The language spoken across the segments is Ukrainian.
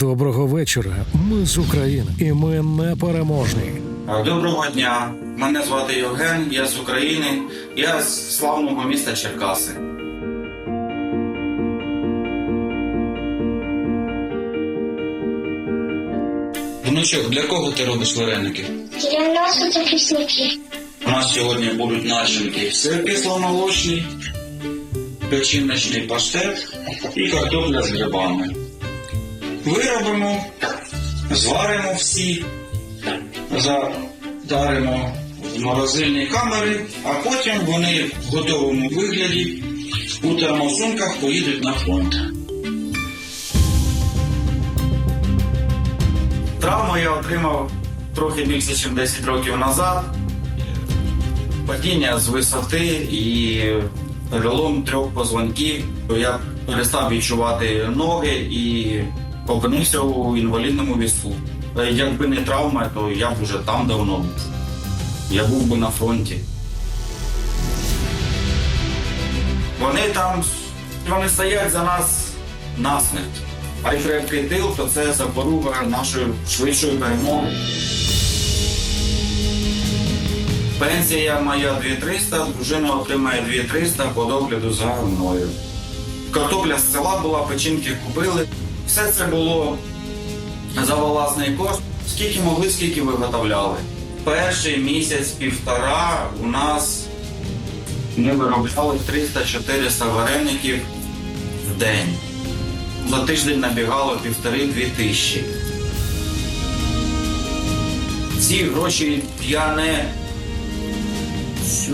Доброго вечора. Ми з України, і ми не переможні. Доброго дня. Мене звати Євген, я з України. Я з славного міста Черкаси. Внучок, для кого ти робиш вареники? Для нас захисники. У нас сьогодні будуть начинки сир кисломолочний, печіночний паштет і картопля з грибами. Виробимо, зваримо всі, задаримо в морозильні камери, а потім вони в готовому вигляді у термосумках поїдуть на фронт. Травму я отримав трохи більше, ніж 10 років назад. Падіння з висоти і перелом трьох позвонків. Я перестав відчувати ноги і опинився у інвалідному візку. Якби не травма, то я б вже там давно був. Я був би на фронті. Вони там вони стоять за нас насмерть. А якщо крепкий тил, то це запоруга нашої швидшої перемоги. Пенсія моя 2300, дружина отримає 2300 по догляду за мною. Картопля з села була, печінки купили. Все це було за власний кошт. Скільки могли, скільки виготовляли. Перший місяць-півтора у нас ми виробляли 300-400 вареників в день. За тиждень набігало півтори-дві тисячі. Ці гроші я не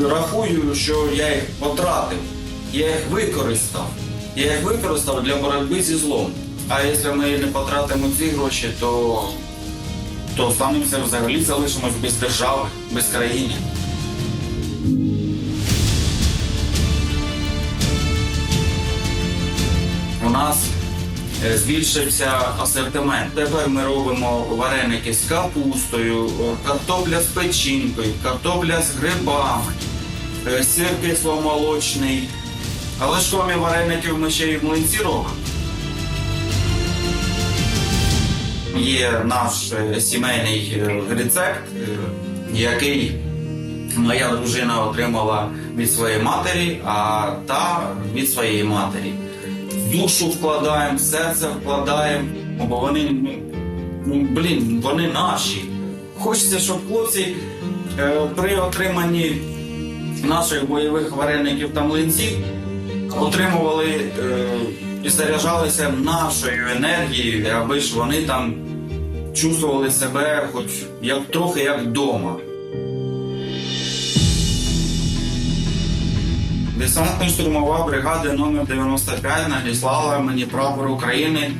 рахую, що я їх потратив. Я їх використав. Я їх використав для боротьби зі злом. А якщо ми не потратимо ці гроші, то, то станемося взагалі залишимось без держави, без країни. У нас е, збільшився асортимент. Тепер ми робимо вареники з капустою, е, картопля з печінкою, картопля з грибами, е, сир кисломолочний. Але ж крім вареників ми ще й млинці робимо. Є наш е, сімейний е, рецепт, е, який моя дружина отримала від своєї матері, а та від своєї матері. Душу вкладаємо, серце вкладаємо, бо вони, ну, блін, вони наші. Хочеться, щоб хлопці при отриманні наших бойових вареників та млинців отримували і заряджалися нашою енергією, аби ж вони там чувствували себе хоч як трохи як вдома. Десантно-штурмова бригада номер 95 надіслала мені прапор України,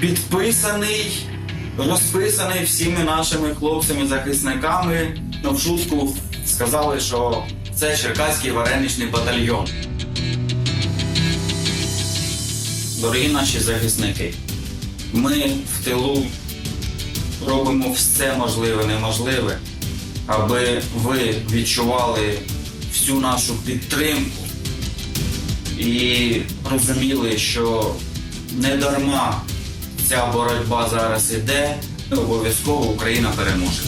підписаний, розписаний всіми нашими хлопцями-захисниками. Ну, в шутку сказали, що це Черкаський вареничний батальйон. Дорогі наші захисники, ми в тилу робимо все можливе, неможливе, аби ви відчували всю нашу підтримку і розуміли, що не дарма ця боротьба зараз іде, обов'язково Україна переможе.